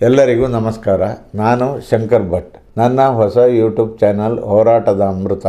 ಎಲ್ಲರಿಗೂ ನಮಸ್ಕಾರ. ನಾನು ಶಂಕರ್ ಭಟ್. ನನ್ನ ಹೊಸ ಯೂಟ್ಯೂಬ್ ಚಾನಲ್ ಹೋರಾಟದ ಅಮೃತ.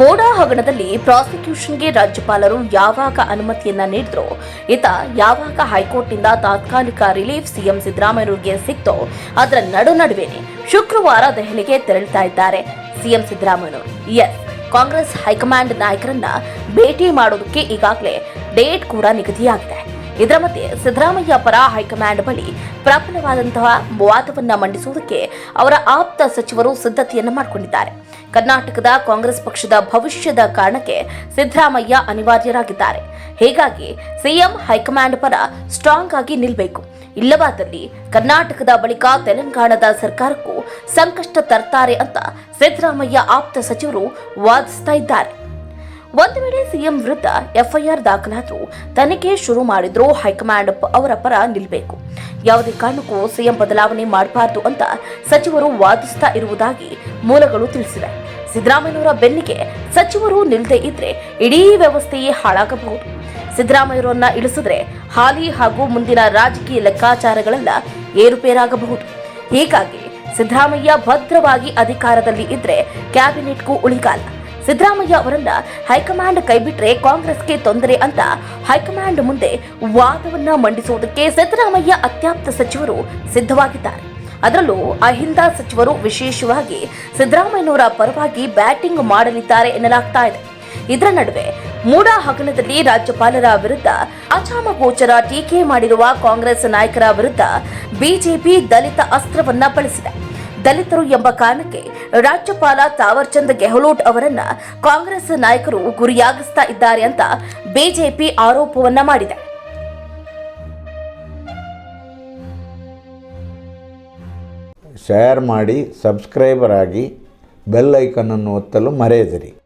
ಮೋಡ ಹಗರಣದಲ್ಲಿ ಪ್ರಾಸಿಕ್ಯೂಷನ್ಗೆ ರಾಜ್ಯಪಾಲರು ಯಾವಾಗ ಅನುಮತಿಯನ್ನ ನೀಡಿದ್ರೋ ಈತ ಯಾವಾಗ ಹೈಕೋರ್ಟ್ನಿಂದ ತಾತ್ಕಾಲಿಕ ರಿಲೀಫ್ ಸಿಎಂ ಸಿದ್ದರಾಮಯ್ಯರಿಗೆ ಸಿಕ್ತೋ, ಅದರ ನಡು ನಡುವೆನೆ ಶುಕ್ರವಾರ ದೆಹಲಿಗೆ ತೆರಳುತ್ತಾ ಇದ್ದಾರೆ ಸಿಎಂ ಸಿದ್ದರಾಮಯ್ಯನವರು ಎಸ್. ಕಾಂಗ್ರೆಸ್ ಹೈಕಮಾಂಡ್ ನಾಯಕರನ್ನ ಭೇಟಿ ಮಾಡೋದಕ್ಕೆ ಈಗಾಗಲೇ ಡೇಟ್ ಕೂಡ ನಿಗದಿಯಾಗಿದೆ. ಇದರ ಮಧ್ಯೆ ಸಿದ್ದರಾಮಯ್ಯ ಪರ ಹೈಕಮಾಂಡ್ ಬಳಿ ಪ್ರಬಲವಾದಂತಹ ವಾದವನ್ನು ಮಂಡಿಸುವುದಕ್ಕೆ ಅವರ ಆಪ್ತ ಸಚಿವರು ಸಿದ್ಧತೆಯನ್ನು ಮಾಡಿಕೊಂಡಿದ್ದಾರೆ. ಕರ್ನಾಟಕದ ಕಾಂಗ್ರೆಸ್ ಪಕ್ಷದ ಭವಿಷ್ಯದ ಕಾರಣಕ್ಕೆ ಸಿದ್ದರಾಮಯ್ಯ ಅನಿವಾರ್ಯರಾಗಿದ್ದಾರೆ. ಹೀಗಾಗಿ ಸಿಎಂ ಹೈಕಮಾಂಡ್ ಪರ ಸ್ಟ್ರಾಂಗ್ ಆಗಿ ನಿಲ್ಲಬೇಕು ಇಲ್ಲವಾದಲ್ಲಿ ಕರ್ನಾಟಕದ ಬಳಿಕ ತೆಲಂಗಾಣದ ಸರ್ಕಾರಕ್ಕೂ ಸಂಕಷ್ಟ ತರ್ತಾರೆ ಅಂತ ಸಿದ್ದರಾಮಯ್ಯ ಆಪ್ತ ಸಚಿವರು ವಾದಿಸ್ತಾ ಇದ್ದಾರೆ. ಒಂದು ವೇಳೆ ಸಿಎಂ ವಿರುದ್ಧ ಎಫ್ಐಆರ್ ದಾಖಲಾದರೂ ತನಿಖೆ ಶುರು ಮಾಡಿದ್ರೂ ಹೈಕಮಾಂಡ್ ಅವರ ಪರ ನಿಲ್ಲಬೇಕು ಯಾವುದೇ ಕಾರಣಕ್ಕೂ ಸಿಎಂ ಬದಲಾವಣೆ ಮಾಡಬಾರದು ಅಂತ ಸಚಿವರು ವಾದಿಸ್ತಾ ಇರುವುದಾಗಿ ಮೂಲಗಳು ತಿಳಿಸಿವೆ. ಸಿದ್ದರಾಮಯ್ಯನವರ ಬೆನ್ನಿಗೆ ಸಚಿವರು ನಿಲ್ಲದೆ ಇದ್ರೆ ಇಡೀ ವ್ಯವಸ್ಥೆಯೇ ಹಾಳಾಗಬಹುದು. ಸಿದ್ದರಾಮಯ್ಯವರನ್ನ ಇಳಿಸಿದ್ರೆ ಹಾಲಿ ಹಾಗೂ ಮುಂದಿನ ರಾಜಕೀಯ ಲೆಕ್ಕಾಚಾರಗಳೆಲ್ಲ ಏರುಪೇರಾಗಬಹುದು. ಹೀಗಾಗಿ ಸಿದ್ದರಾಮಯ್ಯ ಭದ್ರವಾಗಿ ಅಧಿಕಾರದಲ್ಲಿ ಇದ್ರೆ ಕ್ಯಾಬಿನೆಟ್ಗೂ ಉಳಿಗಾಲ. ಸಿದ್ದರಾಮಯ್ಯ ಅವರನ್ನ ಹೈಕಮಾಂಡ್ ಕೈಬಿಟ್ರೆ ಕಾಂಗ್ರೆಸ್ಗೆ ತೊಂದರೆ ಅಂತ ಹೈಕಮಾಂಡ್ ಮುಂದೆ ವಾದವನ್ನ ಮಂಡಿಸುವುದಕ್ಕೆ ಸಿದ್ದರಾಮಯ್ಯ ಅತ್ಯಾಪ್ತ ಸಚಿವರು ಸಿದ್ಧವಾಗಿದ್ದಾರೆ. ಅದರಲ್ಲೂ ಅಹಿಂದ ಸಚಿವರು ವಿಶೇಷವಾಗಿ ಸಿದ್ದರಾಮಯ್ಯನವರ ಪರವಾಗಿ ಬ್ಯಾಟಿಂಗ್ ಮಾಡಲಿದ್ದಾರೆ ಎನ್ನಲಾಗ್ತಾ ಇದೆ. ಇದರ ನಡುವೆ ಮೂಡ ಹಗಲದಲ್ಲಿ ರಾಜ್ಯಪಾಲರ ವಿರುದ್ಧ ಅಚಾಮಗೋಚರ ಟೀಕೆ ಮಾಡಿರುವ ಕಾಂಗ್ರೆಸ್ ನಾಯಕರ ವಿರುದ್ಧ ಬಿಜೆಪಿ ದಲಿತ ಅಸ್ತ್ರವನ್ನ ಬಳಸಿದೆ. ದಲಿತರು ಎಂಬ ಕಾರಣಕ್ಕೆ ರಾಜ್ಯಪಾಲ ತಾವರ್ಚಂದ್ ಗೆಹ್ಲೋಟ್ ಅವರನ್ನ ಕಾಂಗ್ರೆಸ್ ನಾಯಕರು ಗುರಿಯಾಗಿಸ್ತಾ ಇದ್ದಾರೆ ಅಂತ ಬಿಜೆಪಿ ಆರೋಪವನ್ನ ಮಾಡಿದೆ. ಶೇರ್ ಮಾಡಿ ಸಬ್ಸ್ಕ್ರೈಬರ್ ಆಗಿ ಬೆಲ್ ಐಕನನ್ನು ಒತ್ತಲು ಮರೆಯದಿರಿ.